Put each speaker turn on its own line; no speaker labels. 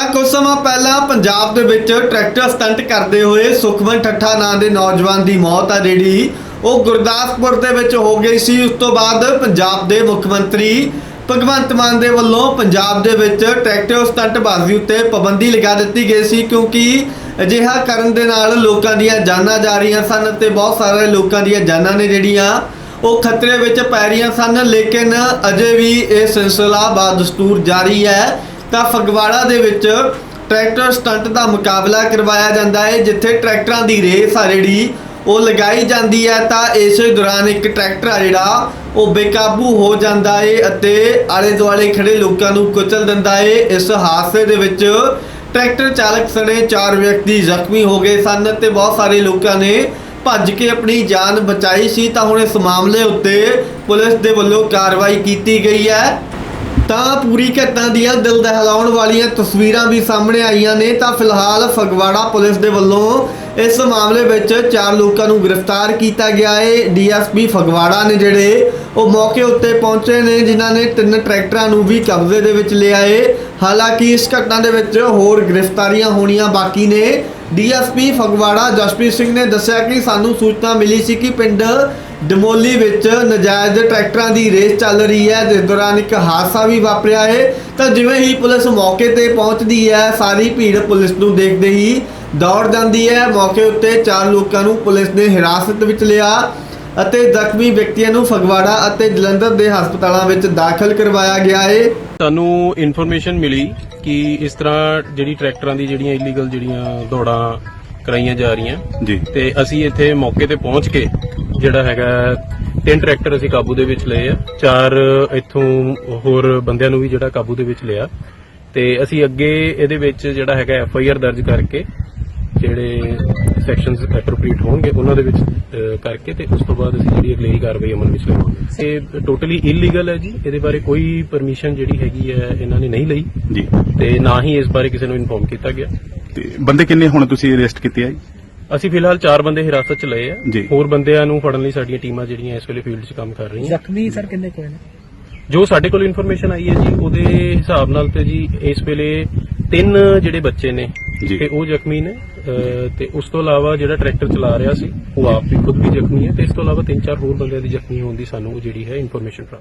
ਤਾਂ ਕੁਝ ਸਮਾਂ ਪਹਿਲਾਂ ਪੰਜਾਬ ਦੇ ਵਿੱਚ ਟਰੈਕਟਰ ਸਟੰਟ ਕਰਦੇ ਹੋਏ ਸੁਖਮਨ ਠੱਠਾ ਨਾਂ ਦੇ ਨੌਜਵਾਨ ਦੀ ਮੌਤ ਆ ਜਿਹੜੀ। ਉਹ ਗੁਰਦਾਸਪੁਰ ਦੇ ਵਿੱਚ ਹੋ ਗਈ ਸੀ। ਉਸ ਤੋਂ ਬਾਅਦ ਪੰਜਾਬ ਦੇ ਮੁੱਖ ਮੰਤਰੀ ਭਗਵੰਤ ਮਾਨ ਦੇ ਵੱਲੋਂ ਪੰਜਾਬ ਦੇ ਵਿੱਚ ਟਰੈਕਟਰ ਸਟੰਟਬਾਜ਼ੀ ਉੱਤੇ ਪਾਬੰਦੀ ਲਗਾ ਦਿੱਤੀ ਗਈ ਸੀ ਕਿਉਂਕਿ ਅਜਿਹਾ ਕਰਨ ਦੇ ਨਾਲ ਲੋਕਾਂ ਦੀਆਂ ਜਾਨਾਂ ਜਾ ਰਹੀਆਂ ਸਨ ਤੇ ਬਹੁਤ ਸਾਰੇ ਲੋਕਾਂ ਦੀਆਂ ਜਾਨਾਂ ਨੇ ਜਿਹੜੀਆਂ ਉਹ ਖਤਰੇ ਵਿੱਚ ਪੈ ਰਹੀਆਂ ਸਨ। ਲੇਕਿਨ ਅਜੇ ਵੀ ਇਹ ਸਿਲਸਿਲਾ ਬਾਦਸਤੂਰ ਜਾਰੀ ਹੈ। ਤਾਂ ਫਗਵਾੜਾ ਦੇ ਵਿੱਚ ਟਰੈਕਟਰ ਸਟੰਟ ਦਾ ਮੁਕਾਬਲਾ ਕਰਵਾਇਆ ਜਾਂਦਾ ਹੈ, ਜਿੱਥੇ ਟਰੈਕਟਰਾਂ ਦੀ ਰੇਸ ਆ ਜਿਹੜੀ, ਉਹ ਲਗਾਈ ਜਾਂਦੀ ਹੈ। ਤਾਂ ਇਸੇ ਦੌਰਾਨ ਇੱਕ ਟਰੈਕਟਰ ਆ ਜਿਹੜਾ, ਉਹ ਬੇਕਾਬੂ ਹੋ ਜਾਂਦਾ ਹੈ ਅਤੇ ਆਲੇ ਦੁਆਲੇ ਖੜੇ ਲੋਕਾਂ ਨੂੰ ਕੁਚਲ ਦਿੰਦਾ ਹੈ। ਇਸ ਹਾਦਸੇ ਦੇ ਵਿੱਚ ਟਰੈਕਟਰ ਚਾਲਕ ਸਣੇ ਚਾਰ ਵਿਅਕਤੀ ਜ਼ਖਮੀ ਹੋ ਗਏ ਸਨ ਤੇ ਬਹੁਤ ਸਾਰੇ ਲੋਕਾਂ ਨੇ ਭੱਜ ਕੇ ਆਪਣੀ ਜਾਨ ਬਚਾਈ ਸੀ। ਤਾਂ ਹੁਣ ਇਸ ਮਾਮਲੇ ਉੱਤੇ ਪੁਲਿਸ ਦੇ ਵੱਲੋਂ ਕਾਰਵਾਈ ਕੀਤੀ ਗਈ ਹੈ। ਤਾਂ ਪੂਰੀ ਘਟਨਾ ਦੀਆਂ ਦਿਲ ਦਹਿਲਾਉਣ ਵਾਲੀਆਂ ਤਸਵੀਰਾਂ ਵੀ ਸਾਹਮਣੇ ਆਈਆਂ ਨੇ। ਤਾਂ ਫਿਲਹਾਲ ਫਗਵਾੜਾ ਪੁਲਿਸ ਦੇ ਵੱਲੋਂ ਇਸ ਮਾਮਲੇ ਵਿੱਚ ਚਾਰ ਲੋਕਾਂ ਨੂੰ ਗ੍ਰਿਫਤਾਰ ਕੀਤਾ ਗਿਆ ਹੈ। ਡੀਐਸਪੀ ਫਗਵਾੜਾ ਨੇ ਜਿਹੜੇ ਉਹ ਮੌਕੇ ਉੱਤੇ ਪਹੁੰਚੇ ਨੇ, ਜਿਨ੍ਹਾਂ ਨੇ ਤਿੰਨ ਟਰੈਕਟਰਾਂ ਨੂੰ ਵੀ ਕਬਜ਼ੇ ਦੇ ਵਿੱਚ ਲਿਆ ਹੈ। ਹਾਲਾਂਕਿ ਇਸ ਘਟਨਾ ਦੇ ਵਿੱਚ ਹੋਰ ਗ੍ਰਿਫਤਾਰੀਆਂ ਹੋਣੀਆਂ ਬਾਕੀ ਨੇ। ਡੀਐਸਪੀ ਫਗਵਾੜਾ ਜਸਪ੍ਰੀਤ ਸਿੰਘ ਨੇ ਦੱਸਿਆ ਕਿ ਸਾਨੂੰ ਸੂਚਨਾ ਮਿਲੀ ਸੀ ਕਿ ਪਿੰਡ ਡਮੋਲੀ ਵਿੱਚ ਨਜਾਇਜ਼ ਟਰੈਕਟਰਾਂ ਦੀ ਰੇਸ ਚੱਲ ਰਹੀ ਹੈ, ਜਿਸ ਦੌਰਾਨ ਇੱਕ ਹਾਦਸਾ ਵੀ ਵਾਪਰਿਆ ਹੈ। ਤਾਂ ਜਿਵੇਂ ਹੀ ਪੁਲਿਸ ਮੌਕੇ ਤੇ ਪਹੁੰਚਦੀ ਹੈ, ਸਾਰੀ ਭੀੜ ਪੁਲਿਸ ਨੂੰ ਦੇਖਦੇ ਹੀ ਦੌੜ ਜਾਂਦੀ ਹੈ। ਮੌਕੇ ਉੱਤੇ ਚਾਰ ਲੋਕਾਂ ਨੂੰ ਪੁਲਿਸ ਨੇ ਹਿਰਾਸਤ ਵਿੱਚ ਲਿਆ ਅਤੇ ਜ਼ਖਮੀ ਵਿਅਕਤੀਆਂ ਨੂੰ ਫਗਵਾੜਾ ਅਤੇ ਜਲੰਧਰ ਦੇ ਹਸਪਤਾਲਾਂ ਵਿੱਚ ਦਾਖਲ ਕਰਵਾਇਆ ਗਿਆ ਹੈ।
ਸਾਨੂੰ ਇਨਫੋਰਮੇਸ਼ਨ ਮਿਲੀ ਕਿ ਇਸ ਤਰ੍ਹਾਂ ਜਿਹੜੀ ਟਰੈਕਟਰਾਂ ਦੀ ਜਿਹੜੀਆਂ ਇਲੀਗਲ ਜਿਹੜੀਆਂ ਦੌੜਾਂ ਕਰਾਈਆਂ ਜਾ ਰਹੀਆਂ।
ਜੀ।
ਤੇ ਅਸੀਂ ਇੱਥੇ ਮੌਕੇ ਤੇ ਪਹੁੰਚ ਕੇ ਜਿਹੜਾ ਹੈਗਾ ਤਿੰਨ ਟਰੈਕਟਰ ਅਸੀਂ ਕਾਬੂ ਦੇ ਵਿੱਚ ਲਏ ਆ। ਚਾਰ ਇੱਥੋਂ ਹੋਰ ਬੰਦਿਆਂ ਨੂੰ ਵੀ ਜਿਹੜਾ ਕਾਬੂ ਦੇ ਵਿੱਚ ਲਿਆ। ਤੇ ਅਸੀਂ ਅੱਗੇ ਇਹਦੇ ਵਿੱਚ ਜਿਹੜਾ ਹੈਗਾ ਐਫ ਆਈ ਆਰ ਦਰਜ ਕਰਕੇ ਜਿਹੜੇ ਸੈਕਸ਼ਨਸ ਐਪਰੋਪ੍ਰੀਏਟ ਹੋਣਗੇ ਉਹਨਾਂ ਦੇ ਵਿੱਚ ਕਰਕੇ ਤੇ ਉਸ ਤੋਂ ਬਾਅਦ ਅਸੀਂ ਜਿਹੜੀ ਅਗਲੇਰੀ ਕਾਰਵਾਈ ਅਮਲ ਵਿੱਚ ਲਿਆਵਾਂਗੇ। ਇਹ ਟੋਟਲੀ ਇਲੀਗਲ ਹੈ ਜੀ। ਇਹਦੇ ਬਾਰੇ ਕੋਈ ਪਰਮਿਸ਼ਨ ਜਿਹੜੀ ਹੈਗੀ ਹੈ ਇਹਨਾਂ ਨੇ ਨਹੀਂ ਲਈ।
ਜੀ।
ਤੇ ਨਾ ਹੀ ਇਸ ਬਾਰੇ ਕਿਸੇ ਨੂੰ ਇਨਫੋਰਮ ਕੀਤਾ ਗਿਆ।
ਤੇ ਬੰਦੇ ਕਿੰਨੇ ਹੁਣ ਤੁਸੀਂ ਅਰੈਸਟ ਕੀਤੇ ਆ ਜੀ?
ਅਸੀਂ ਫਿਲਹਾਲ ਚਾਰ ਬੰਦੇ ਹਿਰਾਸਤ 'ਚ ਲਏ ਆ
ਜੀ।
ਹੋਰ ਬੰਦਿਆਂ ਨੂੰ ਫੜਨ ਲਈ ਸਾਡੀਆਂ ਟੀਮਾਂ ਜਿਹੜੀਆਂ ਇਸ ਵੇਲੇ ਫੀਲਡ 'ਚ ਕੰਮ ਕਰ ਰਹੀਆਂ
ਜ਼ਖਮੀ ਸਰ ਕਿੰਨੇ ਕੋਏ ਨੇ
ਜੋ ਸਾਡੇ ਕੋਲ ਇਨਫੋਰਮੇਸ਼ਨ ਆਈ ਹੈ ਜੀ ਉਹਦੇ ਹਿਸਾਬ ਨਾਲ ਤੇ ਜੀ ਇਸ ਵੇਲੇ ਤਿੰਨ ਜਿਹੜੇ ਬੱਚੇ ਨੇ
ਜੀ।
ਤੇ ਉਹ ਜ਼ਖਮੀ ਨੇ ਅਹ, ਤੇ ਉਸ ਤੋਂ ਇਲਾਵਾ ਜਿਹੜਾ ਟਰੈਕਟਰ ਚਲਾ ਰਿਹਾ ਸੀ ਉਹ ਆਪ ਵੀ ਖੁਦ ਵੀ ਜ਼ਖਮੀ ਹੈ ਤੇ ਇਸ ਤੋਂ ਇਲਾਵਾ ਤਿੰਨ ਚਾਰ ਹੋਰ ਬੰਦਿਆਂ ਦੀ ਜ਼ਖਮੀ ਹੋਣ ਦੀ ਸਾਨੂੰ ਜਿਹੜੀ ਹੈ ਇਨਫੋਰਮੇਸ਼ਨ ਪ੍ਰਾਪਤ